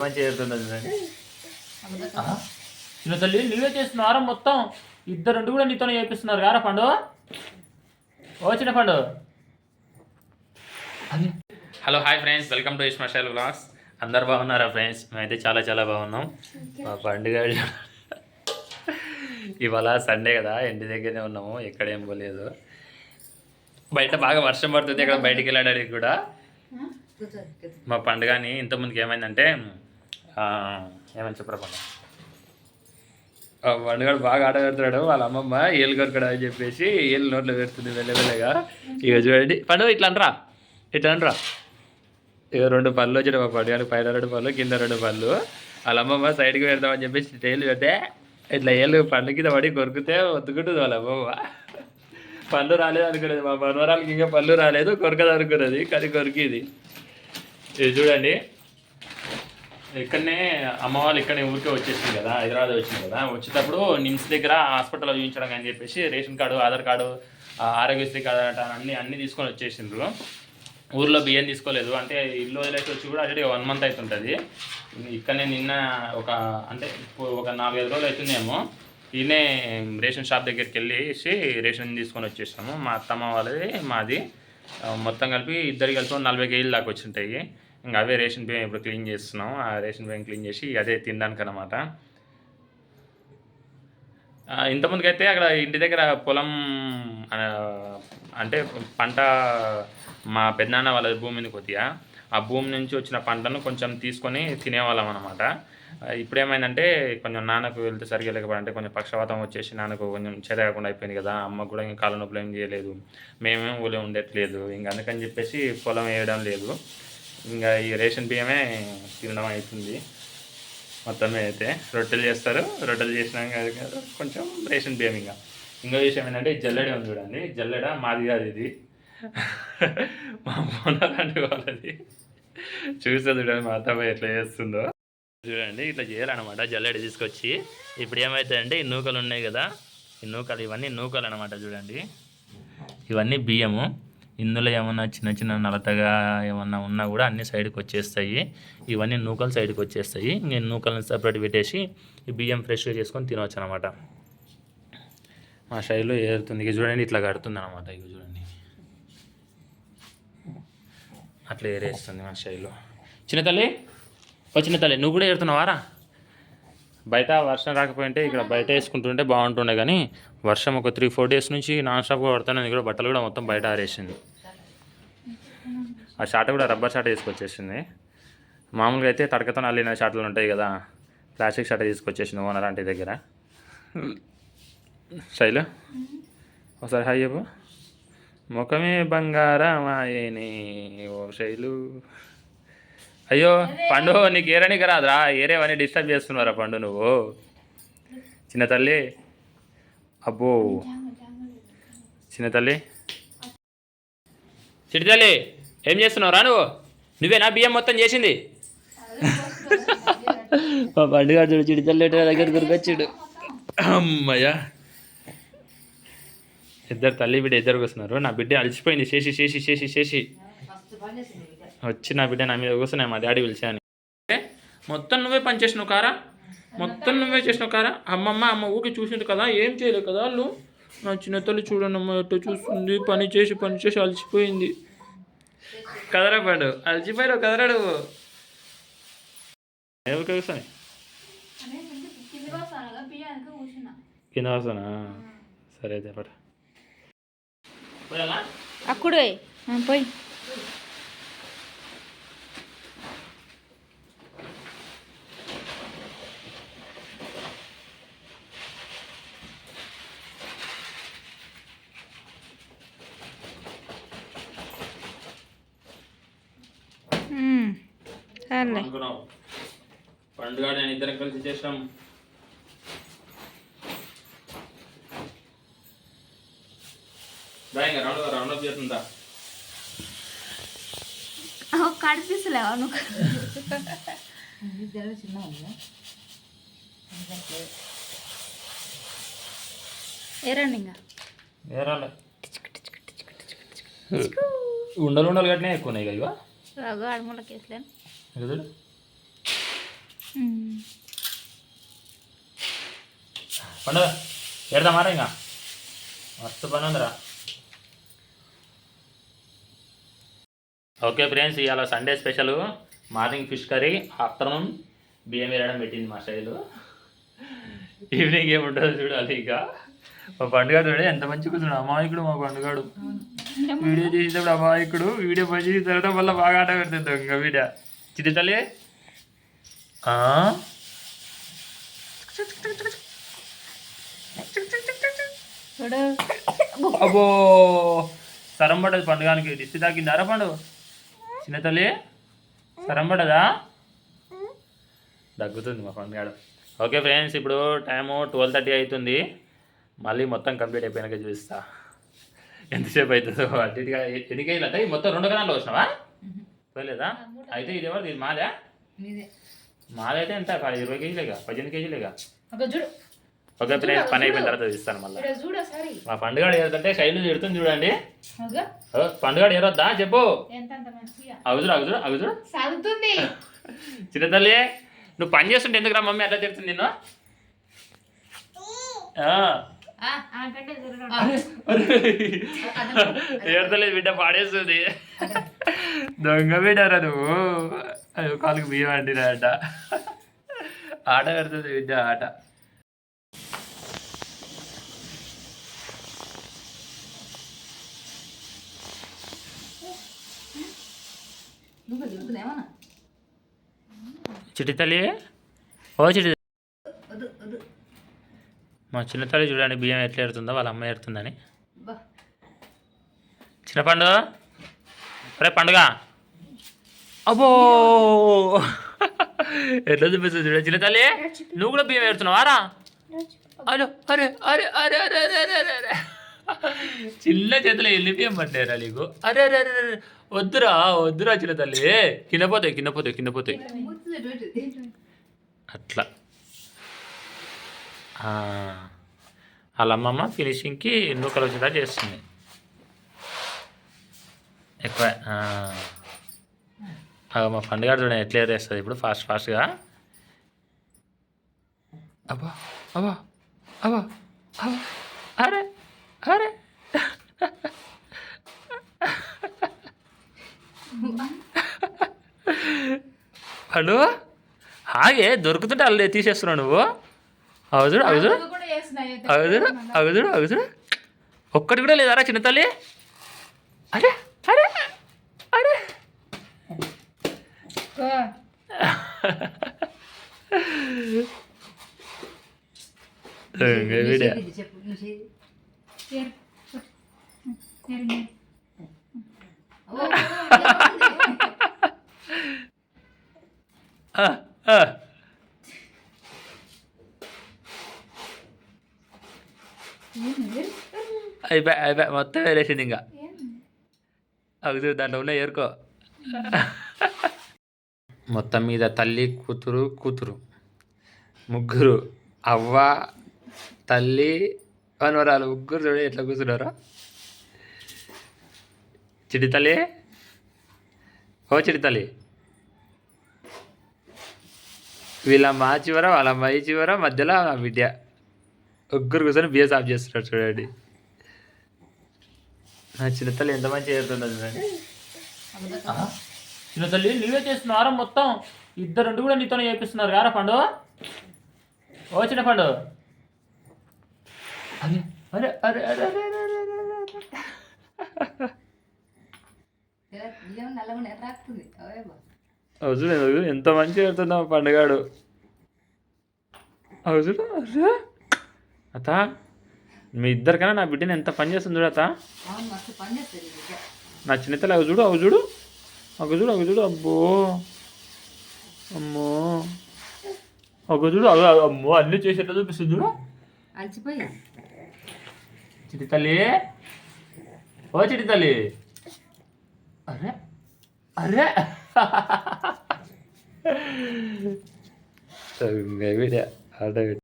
మంచిగా చేరుతున్నది చూడండి. ఆ? చిన్న తల్లి నువ్వే చేస్తున్నారా మొత్తం ఇద్దరు కూడా నీతోనే చేపిస్తున్నారు. కారా పండు? ఓ చిన్న పండు. Hello hi friends. Welcome to ఇస్మాషాల్ vlogs. అందరు బాగున్నారా ఫ్రెండ్స్? మేమైతే చాలా చాలా బాగున్నాం. మా పండుగ ఇవాళ సండే కదా ఇంటి దగ్గరనే ఉన్నాము. ఎక్కడేం పోలేదు. బయట బాగా వర్షం పడుతుంది ఇక్కడ బయటికి వెళ్ళడానికి కూడా. మా పండుగని ఇంతకుముందుకు ఏమైందంటే ఏమని చెప్పరా పండుగ బాగా ఆట వాళ్ళ అమ్మమ్మ ఏళ్ళు కొరకడా అని చెప్పేసి ఏళ్ళు నోట్లో పెడుతుంది వెళ్ళవెళ్ళగా ఇక చూడండి. పండుగ ఇట్లా అనరా. ఇట్లా అనరా. ఇక రెండు పళ్ళు వచ్చాడు మా పండుగ పైన రెండు పళ్ళు కింద రెండు పళ్ళు. వాళ్ళ అమ్మమ్మ సైడ్కి పెడదామని చెప్పేసి టైలు పెడితే ఇట్లా ఏళ్ళు పండు కింద పడి కొరికితే ఒత్తుకుంటుంది వాళ్ళ అమ్మమ్మ. పళ్ళు రాలేదు అనుకునేది మా మనవరాలకి ఇంకా పళ్ళు రాలేదు కొరకదు అనుకున్నది కానీ కొరికిది. ఇది చూడండి. ఇక్కడనే అమ్మ వాళ్ళు ఇక్కడనే ఊరికే వచ్చేసింది కదా హైదరాబాద్ వచ్చింది కదా. వచ్చేటప్పుడు నిమ్స్ దగ్గర హాస్పిటల్లో చూపించడం అని చెప్పేసి ration card Aadhaar card Aarogyasri card అట అన్ని అన్ని తీసుకొని వచ్చేసిండ్రు. ఊర్లో బియ్యం తీసుకోలేదు. అంటే ఇల్లు వదిలేసి వచ్చి కూడా ఆల్రెడీ వన్ మంత్ అవుతుంటుంది ఇక్కడనే నిన్న ఒక అంటే ఒక నాలుగైదు రోజులు అవుతుందేమో ఈయనే రేషన్ షాప్ దగ్గరికి వెళ్ళేసి రేషన్ తీసుకొని వచ్చేసాము మా అత్తమ్మ వాళ్ళది మాది. మొత్తం కలిపి ఇద్దరు కలిపి నలభై కేజీలు దాకా వచ్చి ఉంటాయి ఇంకా అవే రేషన్ బియ్యం ఇప్పుడు క్లీన్ చేస్తున్నాం ఆ రేషన్ బియ్యం క్లీన్ చేసి అదే తినడానికి అనమాట ఇంతకుముందుకైతే అక్కడ ఇంటి దగ్గర పొలం అంటే పంట మా పెద్దనాన్న వాళ్ళ భూమిని కొద్దిగా ఆ భూమి నుంచి వచ్చిన పంటను కొంచెం తీసుకొని తినేవాళ్ళం అనమాట ఇప్పుడు ఏమైందంటే కొంచెం నాన్నకు వెళ్తే సరిగ్గా లేకపోతే కొంచెం పక్షవాతం వచ్చేసి నాన్నకు కొంచెం చేతకాకుండా అయిపోయింది కదా అమ్మకు కూడా ఇంకా కాళ్ళ నొప్పులు ఏం చేయలేదు మేమేం ఊళ్ళో ఉండట్లేదు ఇంకా అందుకని చెప్పేసి పొలం వేయడం లేదు. ఇంకా ఈ రేషన్ బియ్యమే తినడం అవుతుంది మొత్తమే అయితే రొట్టెలు చేస్తారు. రొట్టెలు చేసినాక కొంచెం రేషన్ బియ్యం ఇంకా. ఇంకో విషయం ఏంటంటే జల్లెడ ఉంది చూడండి. జల్లెడ మాది కాదు ఇది. మా మొన్నలాంటి వాళ్ళది. చూస్తే చూడండి మా అత్తమ్మ ఎట్లా చేస్తుందో. చూడండి ఇట్లా చేయాలన్నమాట జల్లెడ తీసుకొచ్చి. ఇప్పుడు ఏమవుతాయంటే ఈ నూకలు ఉన్నాయి కదా. ఈ నూకలు ఇవన్నీ నూకలు అనమాట చూడండి. ఇవన్నీ బియ్యము. ఇందులో ఏమన్నా చిన్న చిన్న నలతగా ఏమన్నా ఉన్నా కూడా అన్ని సైడ్కి వచ్చేస్తాయి. ఇవన్నీ నూకలు సైడ్కి వచ్చేస్తాయి. నేను నూకలను సపరేట్ పెట్టేసి ఈ బియ్యం ఫ్రెష్గా చేసుకొని తినవచ్చు అనమాట మా శైలిలో ఏరుతుంది. ఇక చూడండి ఇట్లా కడుతుంది అనమాట ఇక చూడండి. అట్లా ఏరేస్తుంది మా శైలిలో చిన్న తల్లి ఓ చిన్న తల్లి నువ్వు కూడా ఏరుతున్నావారా బయట వర్షం రాకపోయింటే ఇక్కడ బయట వేసుకుంటుంటే బాగుంటుండే కానీ వర్షం ఒక త్రీ ఫోర్ డేస్ నుంచి నాన్ స్టాప్గా పడుతున్నాను ఇక్కడ బట్టలు కూడా మొత్తం బయట ఆరేసింది. ఆ షార్ట్ కూడా రబ్బర్ షార్ట్ తీసుకొచ్చేసింది. మామూలుగా అయితే తడకతో అల్లిన షార్ట్లు ఉంటాయి కదా ప్లాస్టిక్ షార్ట్ తీసుకొచ్చేసింది ఓనర్ అంటే దగ్గర. శైలు ఒకసారి హాయ్ చెప్పు. ముఖమే బంగారమాయని ఓ శైలు. అయ్యో పండు నీకు ఏరనికి రాదురా ఏరేవన్నీ డిస్టర్బ్ చేస్తున్నారా పండు నువ్వు. చిన్న తల్లి. అబ్బో. చిన్న తల్లి. చిటి తల్లి. ఏం చేస్తున్నావు? రా నువ్వు. నువ్వేనా బియ్యం మొత్తం చేసింది? మా పండుగ చూడు తల్లి దగ్గర గురికొచ్చాడు అమ్మయ్యా. ఇద్దరు తల్లి బిడ్డ ఇద్దరు వస్తున్నారు నా బిడ్డ అలసిపోయింది. చేసి చేసి చేసి చేసి. వచ్చి నా బిడ్డ నా మీద కూర్చున్నాయి. మా డాడీ పిలిచాను మొత్తం నువ్వే పని చేసినావు కారా? మొత్తం నువ్వే చేసినావు కారా? అమ్మమ్మ అమ్మ ఊకి చూసింది కదా ఏం చేయలేదు కదా వాళ్ళు? నా చిన్న తల్లి చూడండి అమ్మ ఎట్ట చూస్తుంది? పని చేసి పని చేసి అలసిపోయింది. కదరా పాడు అలసిపోయాడు కదరాడు. ఎవరికి కూర్చొని కింద వస్తానా సరే పడ అప్పుడు పోయి. సర్లే పండుగ నేను ఇద్దరం కలిసి చేసాం రౌండ్ రౌండ్ అప్ చేస్తుందా? కడిపిస్తలేవా నువ్వు ఏరండి ఇంకా? ఏరాలే. ఉండలు ఉండలు కట్టినా ఎక్కువ ఉన్నాయి వేసలేను ఇక చూడు. పండుగ. ఎడదామారా ఇంకా? మస్తు పని ఉందిరా. ఓకే ఫ్రెండ్స్ ఇవాళ Sunday special. Morning fish curry afternoon బియ్యం వేయడం పెట్టింది మా స్టైల్. ఈవినింగ్ ఏముంటుందో చూడాలి ఇక. మా పండుగ చూడే ఎంత మంచి కూర్చున్నాడు. అమాయకుడు మా పండుగాడు. వీడియో చేసేటప్పుడు అమాయకుడు వీడియో పని చేసి తర్వాత వల్ల బాగా ఆట పెడుతుంది ఇంకా వీడియో చిట్టి తల్లి అబ్బో. సరం పడ్డది పండుగానికి. దిష్టి తాకిందారా పండు? చిన్న తల్లి సరం పడ్డదా దగ్గుతుంది మా పండుగాడు. ఓకే ఫ్రెండ్స్ ఇప్పుడు టైము ట్వెల్వ్ థర్టీ అవుతుంది. మళ్ళీ మొత్తం కంప్లీట్ అయిపోయినాక చూపిస్తా ఎంతసేపు అవుతుందో. అటు ఇటుగా ఎన్ని కేజీలు అంటే మొత్తం రెండు కణాలు వచ్చినావా? పోలేదా అయితే ఇది ఎవరు ఇది మాదా? మాదైతే ఎంత? ఇరవై కేజీలేగా? పద్దెనిమిది కేజీలేగా? ఫ్రెండ్స్ పని అయిపోయిన తర్వాత చూస్తాను మళ్ళీ. మా పండుగ ఏదంటే శైలు తిడుతుంది చూడండి. పండుగ ఏరొద్దా చెప్పు. ఎంత అంత మంచిగా? అగుదురు అగుదురు అగుదురు సాగుతుంది. చిన్న తల్లి నువ్వు పని చేస్తుంటే ఎందుకురా మమ్మీ అట్లా తిడుతుంది నిన్ను? ఏడతలేదు బిడ్డ పాడేస్తుంది. దొంగ బిడ్డరా నువ్వు? అయ్యో కాలుకు బియ్యం అట ఆట పెడుతుంది బిడ్డ ఆట. చిట్టి తల్లి? ఓ చిట్టి మా చిన్న తల్లి చూడండి బియ్యం ఎట్లా ఎడుతుందో వాళ్ళ అమ్మ ఎడుతుందని చిన్న పండు? రే పండుగ. అబ్బో. ఎట్లా చూపిస్తుంది చూడ చిన్న తల్లి? నువ్వు కూడా బియ్యం ఎడుతున్నావా రా. అరే అరే అరే అరే అరే అరే అరే అరే చిన్న చేతిలో ఎల్లి బియ్యం పట్టారా నీకు? అరే అరే అరే అరే. వద్దురా వద్దురా చిన్న తల్లి. కింద పోతాయి కింద పోతాయి కింద పోతాయి. అట్లా. ఆ, వాళ్ళ అమ్మమ్మ ఫినిషింగ్కి నూకలు వచ్చేలా చేస్తుంది. ఎక్కువ మా ఫండ్ గారు చూడండి ఎట్లా వేస్తుంది ఇప్పుడు ఫాస్ట్ ఫాస్ట్గా. అబ్బా అబ్బా అబ్బా అబ్బా అరే అరే. హలో హాగే దొరుకుతుంటే అల్లే తీసేస్తున్నావు నువ్వు. అవుదుడు అవుదుడు అవుదుడు అవుదుడు అవుదుడు ఒక్కటి కూడా లేదారా చిన్న తల్లి? అరే అరే. దొంగ వీడియో. ఆ, ఆ. అయిపోయి అయిపోయి మొత్తం వేరేసింది ఇంకా అవుతుంది దాంట్లో ఉన్న ఏరుకో మొత్తం మీద తల్లి కూతురు కూతురు. ముగ్గురు. అవ్వ తల్లి వనవరాలు ముగ్గురు చూడ ఎట్లా కూర్చున్నారో? చిడి తల్లి. ఓ చిడి తల్లి. వీళ్ళ మా చివర వాళ్ళ మై చివర మధ్యలో ఆ బిడ్డ. ముగ్గురు కూర్చొని బిఎస్ ఆఫ్ చేస్తున్నారు చూడండి. నా చిన్న తల్లి ఎంత మంచిగా చేస్తుందో చూడండి? చిన్న తల్లి నువ్వే చేస్తున్న ఆరం మొత్తం ఇద్దరు రెండు కూడా నీతోనే చేపిస్తున్నారు. కదా పండు? ఓ చిన్న పండు. అరే అరే అరే అరే అవును ఎంత మంచిగా పెడుతున్నావు పండుగాడు. అవును అరే. అత మీ ఇద్దరికైనా నా బిడ్డని ఎంత పని చేస్తుంది చూడత నా చిన్నతలు అవు చూడు అవు చూడు అవి చూడు అవి చూడు అబ్బో. అమ్మో. ఒక చూడు అమ్మో అన్నీ చేసేట్టు చూపిస్తుంది చూడు. అలసిపోయి. చిటి తల్లి. ఓ చిటి తల్లి. అరే అరే. ఆట